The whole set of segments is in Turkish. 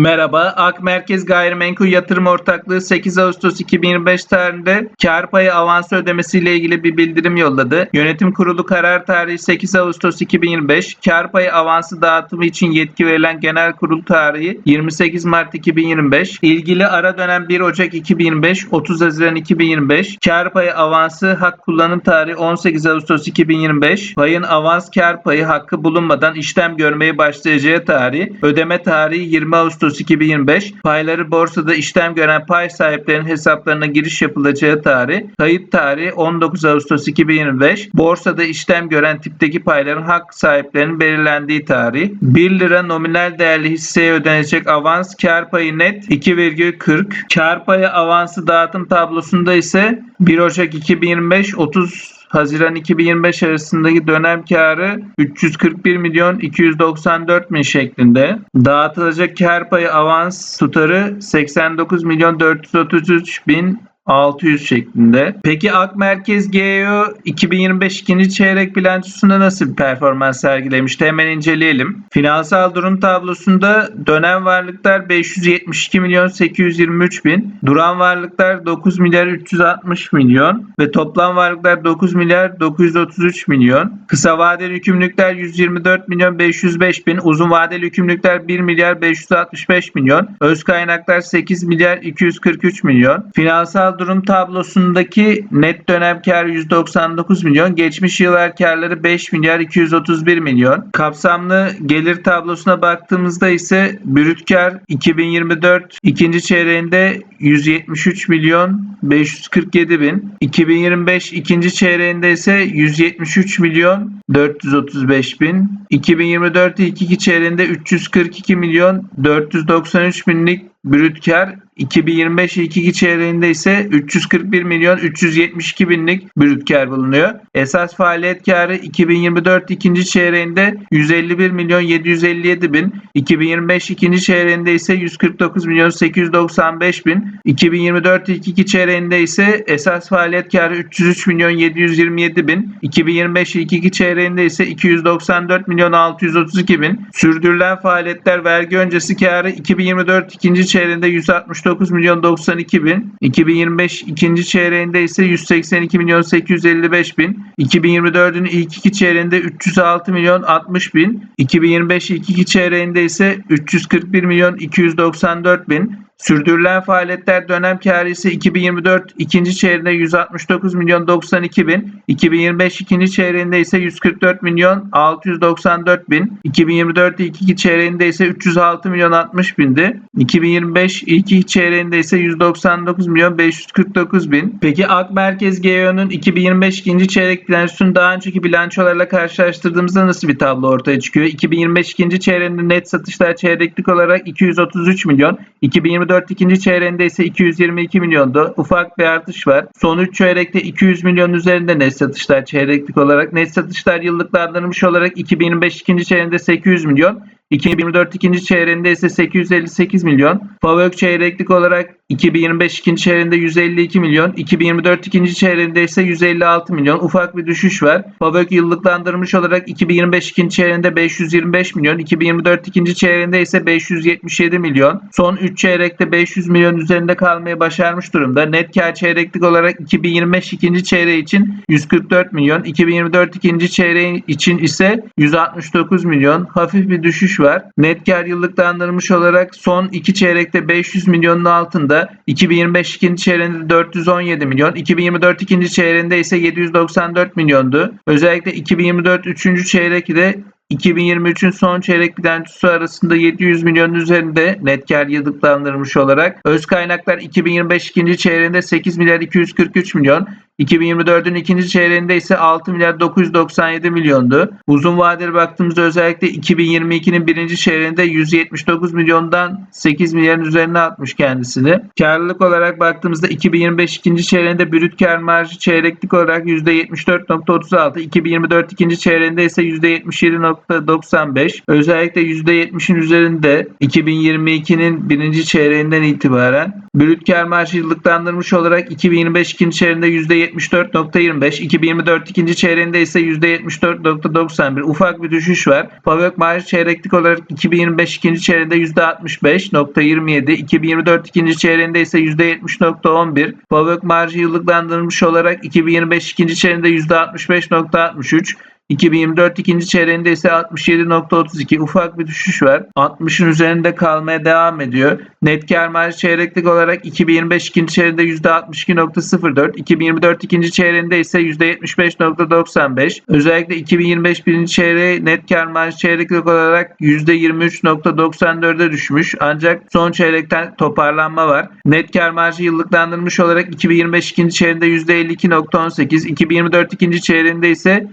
Merhaba, Ak Merkez Gayrimenkul Yatırım Ortaklığı 8 Ağustos 2025 tarihinde kar payı avansı ödemesiyle ilgili bir bildirim yolladı. Yönetim Kurulu karar tarihi 8 Ağustos 2025, kar payı avansı dağıtımı için yetki verilen genel kurul tarihi 28 Mart 2025, ilgili ara dönem 1 Ocak 2025, 30 Haziran 2025, kar payı avansı hak kullanım tarihi 18 Ağustos 2025, payın avans kar payı hakkı bulunmadan işlem görmeye başlayacağı tarih, ödeme tarihi 20 Ağustos 2025, payları borsada işlem gören pay sahiplerinin hesaplarına giriş yapılacağı tarih, kayıt tarihi 19 Ağustos 2025, borsada işlem gören tipteki payların hak sahiplerinin belirlendiği tarih, 1 lira nominal değerli hisseye ödenecek avans kar payı net 2,40, kar payı avansı dağıtım tablosunda ise 1 Ocak 2025 30 Haziran 2025 arasındaki dönem karı 341 milyon 294 bin şeklinde. Dağıtılacak kar payı avans tutarı 89 milyon 433 bin 600 şeklinde. Peki Ak Merkez GEO 2025 ikinci çeyrek bilançosunda nasıl bir performans sergilemişti? Hemen inceleyelim. Finansal durum tablosunda dönem varlıklar 572 milyon 823 bin, duran varlıklar 9 milyar 360 milyon ve toplam varlıklar 9 milyar 933 milyon. Kısa vadeli yükümlülükler 124 milyon 505 bin, uzun vadeli yükümlülükler 1 milyar 565 milyon, öz kaynaklar 8 milyar 243 milyon. Finansal durum tablosundaki net dönem karı 199 milyon, geçmiş yıllar karları 5 milyar 231 milyon. Kapsamlı gelir tablosuna baktığımızda ise brüt kar 2024 ikinci çeyreğinde 173 milyon 547 bin. 2025 ikinci çeyreğinde ise 173 milyon 435 bin. 2024 ilk iki çeyreğinde 342 milyon 493 binlik brüt kar 2025 ilk iki çeyreğinde ise 341 milyon 372 binlik brüt kar bulunuyor. Esas faaliyet karı 2024 ikinci çeyreğinde 151 milyon 757 bin, 2025 ikinci çeyreğinde ise 149 milyon 895 bin, 2024 ilk iki çeyreğinde ise esas faaliyet karı 303 milyon 727 bin, 2025 ilk iki çeyreğinde ise 294 milyon 632 bin, sürdürülen faaliyetler vergi öncesi karı 2024 ikinci çeyreğinde 169 milyon 92 bin, 2025 ikinci çeyreğinde ise 182 milyon 855 bin, 2024'ün ilk iki çeyreğinde 306 milyon 60 bin, 2025 ilk iki çeyreğinde ise 341 milyon 294 bin, Sürdürülen faaliyetler dönem karı ise 2024 ikinci çeyreğinde 169 milyon 92 bin, 2025 ikinci çeyreğinde ise 144 milyon 694 bin, 2024 ilk iki çeyreğinde ise 306 milyon 60 bindi, 2025 ilk iki çeyreğinde ise 199 milyon 549 bin. Peki Ak Merkez GEO'nun 2025 ikinci çeyrek bilançosunu daha önceki bilançolarla karşılaştırdığımızda nasıl bir tablo ortaya çıkıyor? 2025 ikinci çeyreğinde net satışlar çeyreklik olarak 233 milyon, 2024 ikinci çeyreğinde ise 222 milyondu. Ufak bir artış var. Son 3 çeyrekte 200 milyon üzerinde net satışlar çeyreklik olarak. Net satışlar yıllıklandırılmış olarak 2025 ikinci çeyreğinde 800 milyon. 2024 ikinci çeyreğinde ise 858 milyon. FAVÖK çeyreklik olarak 2025 ikinci çeyreğinde 152 milyon. 2024 ikinci çeyreğinde ise 156 milyon. Ufak bir düşüş var. FAVÖK yıllıklandırılmış olarak 2025 ikinci çeyreğinde 525 milyon. 2024 ikinci çeyreğinde ise 577 milyon. Son 3 çeyrekte 500 milyon üzerinde kalmayı başarmış durumda. Net kar çeyreklik olarak 2025 ikinci çeyreği için 144 milyon. 2024 ikinci çeyreği için ise 169 milyon. Hafif bir düşüş var. Net kar yıllıklandırılmış olarak son 2 çeyrekte 500 milyonun altında. 2025 ikinci çeyreğinde 417 milyon. 2024 ikinci çeyreğinde ise 794 milyondu. Özellikle 2024 üçüncü çeyrekte 2023'ün son çeyrek bilançosu arasında 700 milyon üzerinde net kar yıllıklandırılmış olarak öz kaynaklar 2025 ikinci çeyreğinde 8 milyar 243 milyon, 2024'ün ikinci çeyreğinde ise 6 milyar 997 milyondu. Uzun vadeli baktığımızda özellikle 2022'nin birinci çeyreğinde 179 milyondan 8 milyarın üzerine atmış kendisini. Karlılık olarak baktığımızda 2025 ikinci çeyreğinde brüt kar marjı çeyreklik olarak %74.36, 2024 ikinci çeyreğinde ise %77.95. Özellikle %70'in üzerinde 2022'nin birinci çeyreğinden itibaren brüt kar marjı yıllıklandırmış olarak 2025 ikinci çeyreğinde %74.25. 2024 ikinci çeyreğinde ise %74.91. Ufak bir düşüş var. Pavök marjı çeyreklik olarak 2025 ikinci çeyreğinde %65.27. 2024 ikinci çeyreğinde ise %70.11. Pavök marjı yıllıklandırılmış olarak 2025 ikinci çeyreğinde %65.63. 2024 ikinci çeyreğinde ise 67.32 ufak bir düşüş var. 60'ın üzerinde kalmaya devam ediyor. Net kar marjı çeyreklik olarak 2025 ikinci çeyreğinde %62.04, 2024 ikinci çeyreğinde ise %75.95. Özellikle 2025 birinci çeyreği net kar marjı çeyreklik olarak %23.94'e düşmüş. Ancak son çeyrekten toparlanma var. Net kar marjı yıllıklandırılmış olarak 2025 ikinci çeyreğinde %52.18, 2024 ikinci çeyreğinde ise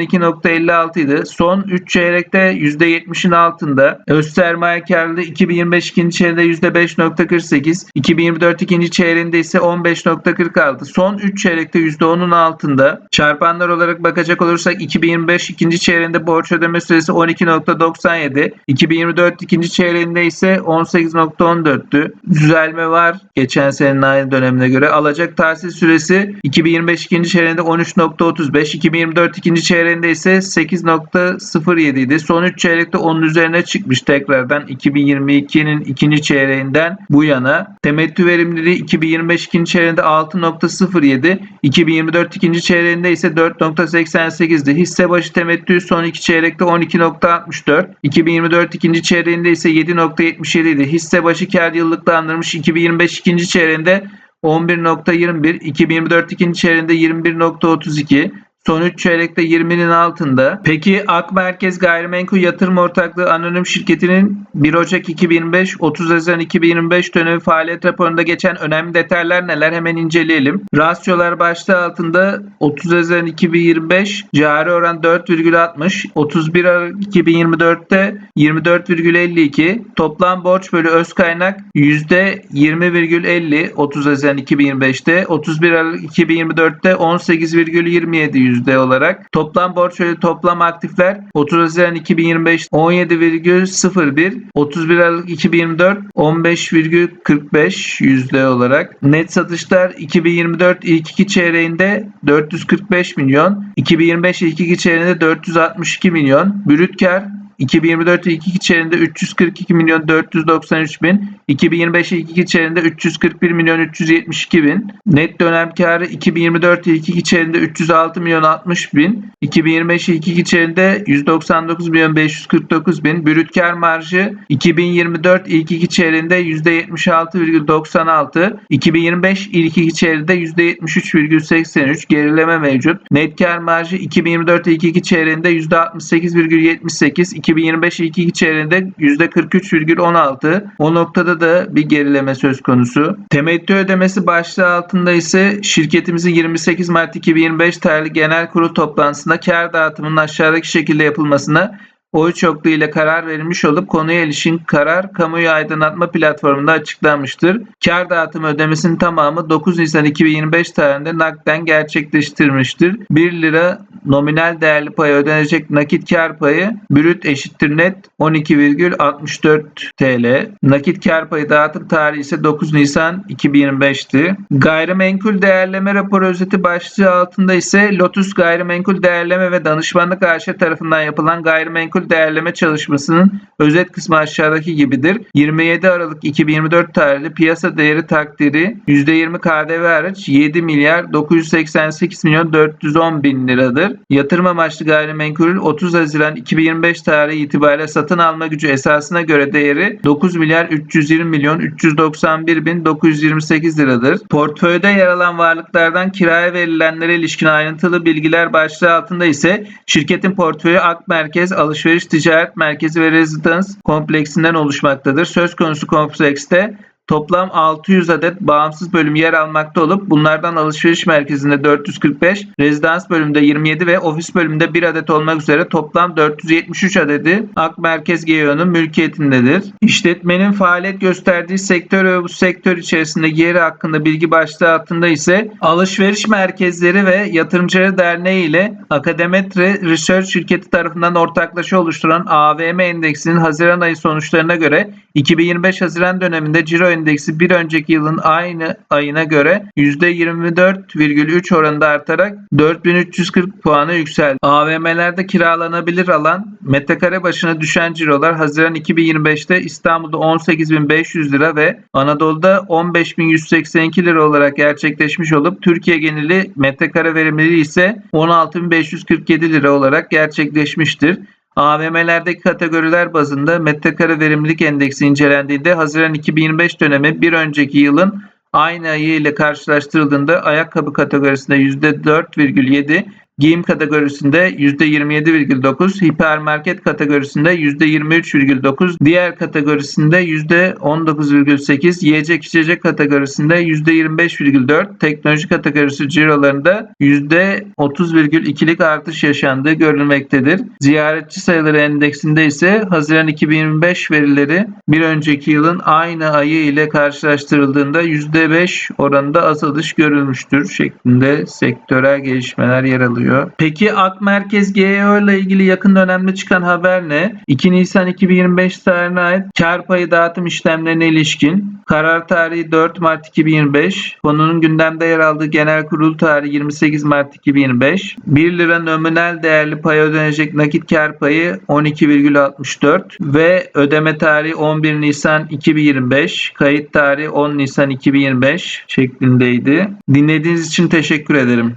%92.56 idi. Son 3 çeyrekte %70'in altında. Öz sermaye karlılığı 2025 ikinci çeyreğinde %5.48, 2024 ikinci çeyreğinde ise 15.46. Son 3 çeyrekte %10'un altında. Çarpanlar olarak bakacak olursak 2025 ikinci çeyreğinde borç ödeme süresi 12.97, 2024 ikinci çeyreğinde ise 18.14'tü. Düzelme var geçen senenin aynı dönemine göre. Alacak tahsil süresi 2025 ikinci çeyreğinde 13.35, 2024 ikinci çeyreğinde ise 8.07 idi. Son 3 çeyrekte onun üzerine çıkmış tekrardan 2022'nin ikinci çeyreğinden bu yana. Temettü verimliliği 2025 ikinci çeyreğinde 6.07, 2024 ikinci çeyreğinde ise 4.88'di. Hisse başı temettü son 2 çeyrekte 12.64, 2024 ikinci çeyreğinde ise 7.77 idi. Hisse başı kar yıllıklandırmış 2025 ikinci çeyreğinde 11.21, 2024 ikinci çeyreğinde 21.32, Son 3 çeyrekte 20'nin altında. Peki Ak Merkez Gayrimenkul Yatırım Ortaklığı Anonim Şirketi'nin 1 Ocak 2025 30 Haziran 2025 dönemi faaliyet raporunda geçen önemli detaylar neler hemen inceleyelim. Rasyolar başlığı altında 30 Haziran 2025 cari oran 4,60 31 Aralık 2024'te 24,52 toplam borç bölü öz kaynak %20,50 30 Haziran 2025'te 31 Aralık 2024'te 18,27 yüzde olarak. Toplam borç bölü toplam aktifler 30 Haziran 2025 17,01 31 Aralık 2024 15,45 yüzde olarak. Net satışlar 2024 ilk iki çeyreğinde 445 milyon, 2025 ilk iki çeyreğinde 462 milyon, brüt kar 2024 ilk iki çeyreğinde 342 milyon 493 bin, 2025 ilk iki çeyreğinde 341 milyon 372 bin, net dönem karı 2024 ilk iki çeyreğinde 306 milyon 60 bin, 2025 ilk iki çeyreğinde 199 milyon 549 bin, brüt kar marjı 2024 ilk iki çeyreğinde %76,96, 2025 ilk iki çeyreğinde %73,83 gerileme mevcut. Net kar marjı 2024 ilk iki çeyreğinde %68,78, 2025 ilk çeyreğinde %43,16. O noktada da bir gerileme söz konusu. Temettü ödemesi başlığı altında ise şirketimizin 28 Mart 2025 tarihli genel kurul toplantısında kar dağıtımının aşağıdaki şekilde yapılmasına oy çokluğu ile karar verilmiş olup konuya ilişkin karar kamuoyu aydınlatma platformunda açıklanmıştır. Kar dağıtım ödemesinin tamamı 9 Nisan 2025 tarihinde nakden gerçekleştirmiştir. 1 lira nominal değerli payı ödenecek nakit kar payı brüt eşittir net 12,64 TL. Nakit kar payı dağıtım tarihi ise 9 Nisan 2025'ti. Gayrimenkul değerleme raporu özeti başlığı altında ise Lotus Gayrimenkul Değerleme ve Danışmanlık AŞ tarafından yapılan gayrimenkul değerleme çalışmasının özet kısmı aşağıdaki gibidir. 27 Aralık 2024 tarihli piyasa değeri takdiri %20 KDV hariç 7 milyar 988 milyon 410 bin liradır. Yatırım amaçlı gayrimenkulün 30 Haziran 2025 tarihi itibariyle satın alma gücü esasına göre değeri 9 milyar 320 milyon 391 bin 928 liradır. Portföyde yer alan varlıklardan kiraya verilenlere ilişkin ayrıntılı bilgiler başlığı altında ise şirketin portföyü Ak Merkez, Alışveriş Ticaret Merkezi ve Rezidans kompleksinden oluşmaktadır. Söz konusu komplekste Toplam 600 adet bağımsız bölüm yer almakta olup bunlardan alışveriş merkezinde 445, rezidans bölümünde 27 ve ofis bölümünde 1 adet olmak üzere toplam 473 adedi Ak Merkez GEO'nun mülkiyetindedir. İşletmenin faaliyet gösterdiği sektör ve bu sektör içerisinde yeri hakkında bilgi başlığı altında ise alışveriş merkezleri ve yatırımcıları derneği ile Akademetre Research şirketi tarafından ortaklaşa oluşturan AVM endeksinin Haziran ayı sonuçlarına göre 2025 Haziran döneminde ciro endeksi bir önceki yılın aynı ayına göre %24,3 oranında artarak 4340 puana yükseldi. AVM'lerde kiralanabilir alan metrekare başına düşen cirolar Haziran 2025'te İstanbul'da 18.500 lira ve Anadolu'da 15.182 lira olarak gerçekleşmiş olup Türkiye geneli metrekare verimliliği ise 16.547 lira olarak gerçekleşmiştir. AVM'lerdeki kategoriler bazında metrekare verimlilik endeksi incelendiğinde Haziran 2025 dönemi bir önceki yılın aynı ayı ile karşılaştırıldığında ayakkabı kategorisinde %4,7, giyim kategorisinde %27,9, hipermarket kategorisinde %23,9, diğer kategorisinde %19,8, yiyecek içecek kategorisinde %25,4, teknoloji kategorisi cirolarında %30,2'lik artış yaşandığı görülmektedir. Ziyaretçi sayıları endeksinde ise Haziran 2025 verileri bir önceki yılın aynı ayı ile karşılaştırıldığında %5 oranında azalış görülmüştür şeklinde sektörel gelişmeler yer alıyor. Peki Ak Merkez GEO ile ilgili yakın dönemde çıkan haber ne? 2 Nisan 2025 tarihine ait kar payı dağıtım işlemlerine ilişkin karar tarihi 4 Mart 2025, konunun gündemde yer aldığı genel kurul tarihi 28 Mart 2025, 1 lira nominal değerli paya ödenecek nakit kar payı 12,64 ve ödeme tarihi 11 Nisan 2025, kayıt tarihi 10 Nisan 2025 şeklindeydi. Dinlediğiniz için teşekkür ederim.